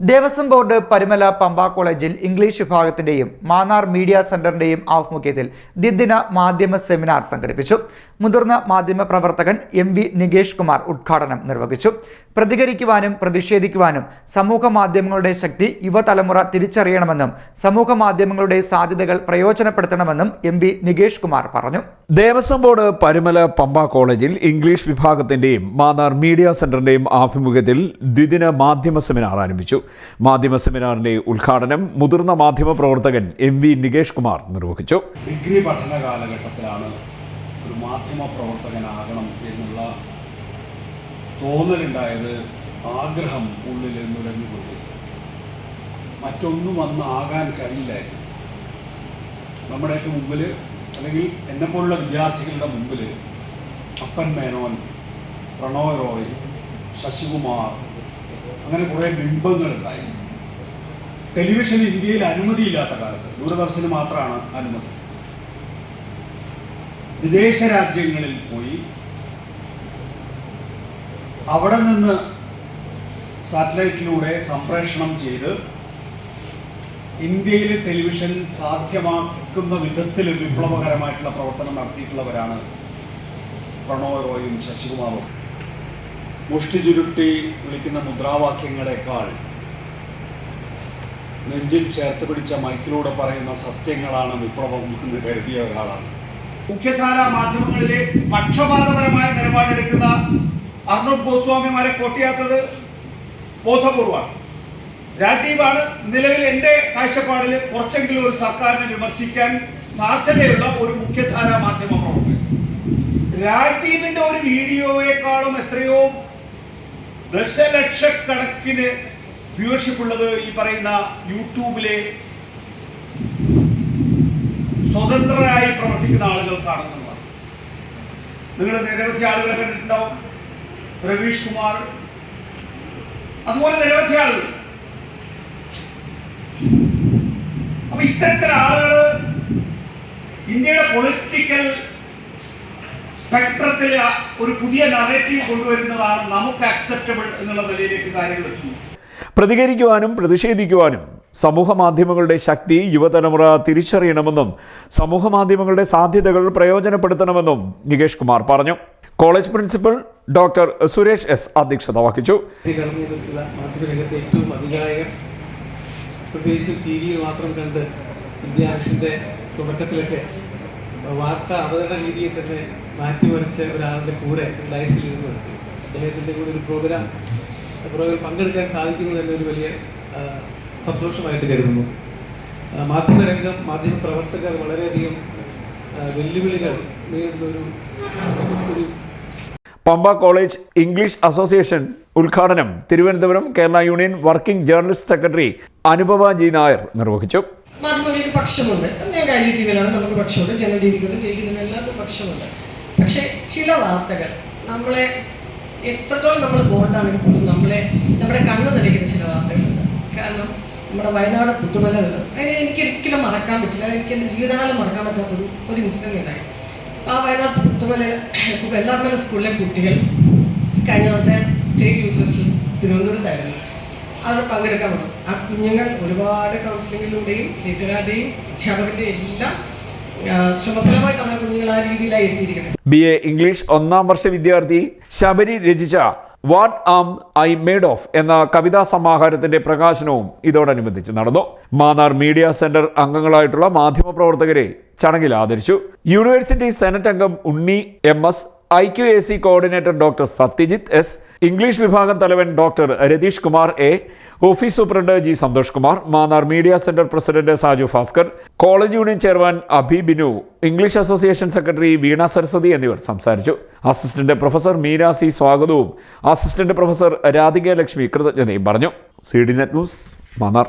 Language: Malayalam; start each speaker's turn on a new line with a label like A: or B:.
A: ദേവസ്വം ബോർഡ് പരുമല പമ്പ കോളേജിൽ ഇംഗ്ലീഷ് വിഭാഗത്തിന്റെയും മാന്നാർ മീഡിയ സെന്ററിന്റെയും ആഭിമുഖ്യത്തിൽ ദ്വിദിന മാധ്യമ സെമിനാർ സംഘടിപ്പിച്ചു. മുതിർന്ന മാധ്യമ പ്രവർത്തകൻ എം വി നികേഷ് കുമാർ ഉദ്ഘാടനം നിർവഹിച്ചു. പ്രതികരിക്കുവാനും പ്രതിഷേധിക്കുവാനും സമൂഹ മാധ്യമങ്ങളുടെ ശക്തി യുവതലമുറ തിരിച്ചറിയണമെന്നും സമൂഹ മാധ്യമങ്ങളുടെ സാധ്യതകൾ പ്രയോജനപ്പെടുത്തണമെന്നും എം വി നികേഷ് കുമാർ പറഞ്ഞു.
B: ദേവസ്വം ബോർഡ് പരുമല പമ്പ കോളേജിൽ ഇംഗ്ലീഷ് വിഭാഗത്തിന്റെയും മാന്നാർ മീഡിയ സെന്ററിന്റെയും ആഭിമുഖ്യത്തിൽ ദ്വിദിന മാധ്യമ സെമിനാർ ആരംഭിച്ചു. മാധ്യമ സെമിനാറിന്റെ ഉദ്ഘാടനം മുതിർന്ന മാധ്യമ പ്രവർത്തകൻ എം വി നികേഷ് കുമാർ നിർവഹിച്ചു.
C: ഡിഗ്രി പഠന കാലഘട്ടത്തിലാണ് ഒരു മാധ്യമ പ്രവർത്തകനാകണം എന്നുള്ള തോന്നലുണ്ടായത് ആഗ്രഹം ഉള്ളിൽ നുരഞ്ഞുകൊണ്ട് മറ്റൊന്നും അന്ന് ആകാൻ കഴിയില്ലായിരുന്നു. നമ്മുടെയൊക്കെ മുമ്പിൽ അല്ലെങ്കിൽ എന്നെപ്പോലുള്ള വിദ്യാർത്ഥികളുടെ മുമ്പിൽ അപ്പൻ മേനോൻ പ്രണോയ് റോയ് ശശികുമാർ അങ്ങനെ കുറേ ഉണ്ടായി ടെലിവിഷൻ ഇന്ത്യയിൽ അനുമതിയില്ലാത്ത കാലത്ത് ദൂരദർശന് മാത്രമാണ് അനുമതി. വിദേശ രാജ്യങ്ങളിൽ പോയി അവിടെ നിന്ന് സാറ്റലൈറ്റിലൂടെ സംപ്രേഷണം ചെയ്ത് ഇന്ത്യയിൽ ടെലിവിഷൻ സാധ്യമാക്കുന്ന വിധത്തിൽ വിപ്ലവകരമായിട്ടുള്ള പ്രവർത്തനം നടത്തിയിട്ടുള്ളവരാണ് പ്രണോയ് റോയും ശശികുമാറും. മുഷ്ടി ചുരുട്ടി വിളിക്കുന്ന മുദ്രാവാക്യങ്ങളെക്കാൾ നെഞ്ചിൽ ചേർത്ത് പിടിച്ച മൈക്കിലൂടെ പറയുന്ന സത്യങ്ങളാണ് വിപ്ലവം എന്ന് കരുതിയ ഒരാളാണ്. മുഖ്യധാര മാധ്യമങ്ങളിലെ പക്ഷപാതപരമായ നിലപാടെടുക്കുന്ന അർണബ് ഗോസ്വാമിമാരെ കൊട്ടിയാത്തത് ബോധപൂർവമാണ് രാജീവാണ് നിലവിൽ എന്റെ കാഴ്ചപ്പാടിൽ കുറച്ചെങ്കിലും ഒരു സർക്കാരിനെ വിമർശിക്കാൻ സാധ്യതയുള്ള ഒരു മുഖ്യധാര മാധ്യമ പ്രവർത്തകൻ. രാജീവിന്റെ ഒരു വീഡിയോയെക്കാളും എത്രയോ ദശലക്ഷക്കണക്കിന് വ്യൂവർഷിപ്പ് ഉള്ളത് ഈ പറയുന്ന യൂട്യൂബിലെ സ്വതന്ത്രരായി പ്രവർത്തിക്കുന്ന ആളുകൾ കാണുന്നതാണ്. നിങ്ങൾ നിരവധി ആളുകളെ കണ്ടിട്ടുണ്ടാവും. രവീഷ് കുമാർ. അതുപോലെ നിരവധി ആളുകൾ. അപ്പൊ ഇത്തരത്തിൽ ആളുകൾ ഇന്ത്യയുടെ പൊളിറ്റിക്കൽ സ്പെക്ട്രത്തിൽ ഒരു പുതിയ നറേറ്റീവ് കൊണ്ടുവരുന്നതാണ് നമുക്ക് അക്സെപ്റ്റബിൾ എന്നുള്ള നിലയിലേക്ക് കാര്യങ്ങൾ എത്തുന്നു
B: പ്രതികരിക്കുവാനും പ്രതിഷേധിക്കുവാനും സമൂഹ മാധ്യമങ്ങളുടെ ശക്തി യുവതലമുറ തിരിച്ചറിയണമെന്നും സമൂഹ മാധ്യമങ്ങളുടെ സാധ്യതകൾ പ്രയോജനപ്പെടുത്തണമെന്നും നികേഷ് കുമാർ പറഞ്ഞു. College principal doctor Suresh S അധ്യക്ഷത വഹിച്ചു.
D: പ്രത്യേകിച്ച് ടി വിയിൽ മാത്രം കണ്ട് വിദ്യാഭ്യാസത്തിന്റെ തുടക്കത്തിലൊക്കെ വാർത്ത അവതരണ രീതിയെ തന്നെ മാറ്റിമറിച്ച ഒരാളുടെ കൂടെ ഡയസിലിരുന്ന് അദ്ദേഹത്തിന്റെ കൂടെ ഒരു പ്രോഗ്രാം പ്രോഗ്രാം പങ്കെടുക്കാൻ സാധിക്കുന്നു തന്നെ ഒരു വലിയ സന്തോഷമായിട്ട് കരുതുന്നു. മാധ്യമരംഗം മാധ്യമ പ്രവർത്തകർ വളരെയധികം വെല്ലുവിളികൾ നേരിടുന്ന ഒരു ഒരു
B: പമ്പ കോളേജ് ഇംഗ്ലീഷ് അസോസിയേഷൻ ഉദ്ഘാടനം Thiruvananthapuram Kerala union working journalist secretary Anupama G Nair നിർവഹിച്ചു.
E: മാധ്യമങ്ങൾക്ക് പക്ഷമുണ്ട്. ഞാൻ കാര്യ ടി വിയിലാണ് നമുക്ക് പക്ഷമുണ്ട്. ജന ടി വിക്കുണ്ട് ജയിക്കുന്നതിന് എല്ലാവർക്കും പക്ഷമുണ്ട്. പക്ഷേ ചില വാർത്തകൾ നമ്മളെ എത്രത്തോളം നമ്മൾ ബോണ്ടാണെങ്കിൽ പോലും നമ്മളെ നമ്മുടെ കണ്ണ് നിറയ്ക്കുന്ന ചില വാർത്തകളുണ്ട്. കാരണം നമ്മുടെ വയനാട് പുത്തുമല അതിനെ എനിക്ക് ഒരിക്കലും മറക്കാൻ പറ്റില്ല. എനിക്ക് എന്റെ ജീവിതകാലം മറക്കാൻ പറ്റാത്ത ഒരു ഇൻസിഡന്റ് ഉണ്ടായി ആ വയനാട് പുത്തുമലയിൽ വെള്ളാർമല സ്കൂളിലെ കുട്ടികൾ കഴിഞ്ഞ ദിവസത്തെ സ്റ്റേറ്റ് യൂത്ത് ഫെസ്റ്റിവൽ തിരുവനന്തപുരത്തായിരുന്നു. അവർ പങ്കെടുക്കാൻ വന്നു. ആ കുഞ്ഞുങ്ങൾ ഒരുപാട് കൗൺസിലിങ്ങിലൂടെയും വീട്ടുകാരുടെയും അധ്യാപകരുടെയും എല്ലാം കുഞ്ഞുങ്ങൾ ആ
B: ബി എ ഇംഗ്ലീഷ് ഒന്നാം വർഷ വിദ്യാർത്ഥി ശബരി രചിച്ച what am I made of എന്ന കവിതാ സമാഹാരത്തിന്റെ പ്രകാശനവും ഇതോടനുബന്ധിച്ച് നടന്നു. മാന്നാർ മീഡിയ സെന്റർ അംഗങ്ങളായിട്ടുള്ള മാധ്യമപ്രവർത്തകരെ ചടങ്ങിൽ ആദരിച്ചു. യൂണിവേഴ്സിറ്റി സെനറ്റ് അംഗം Unni M S I Q A C coordinator doctor Satyajith S English വിഭാഗം തലവൻ doctor Ratheesh Kumar A office superintendent G Santhosh Kumar Mannar media centre president Saju Bhaskar college union chairman Abhi Binu English association secretary Veena Saraswathi എന്നിവർ സംസാരിച്ചു. അസിസ്റ്റന്റ് പ്രൊഫസർ മീര സി സ്വാഗതവും അസിസ്റ്റന്റ് പ്രൊഫസർ രാധിക ലക്ഷ്മി കൃതജ്ഞതയും പറഞ്ഞു. C D net news Mannar.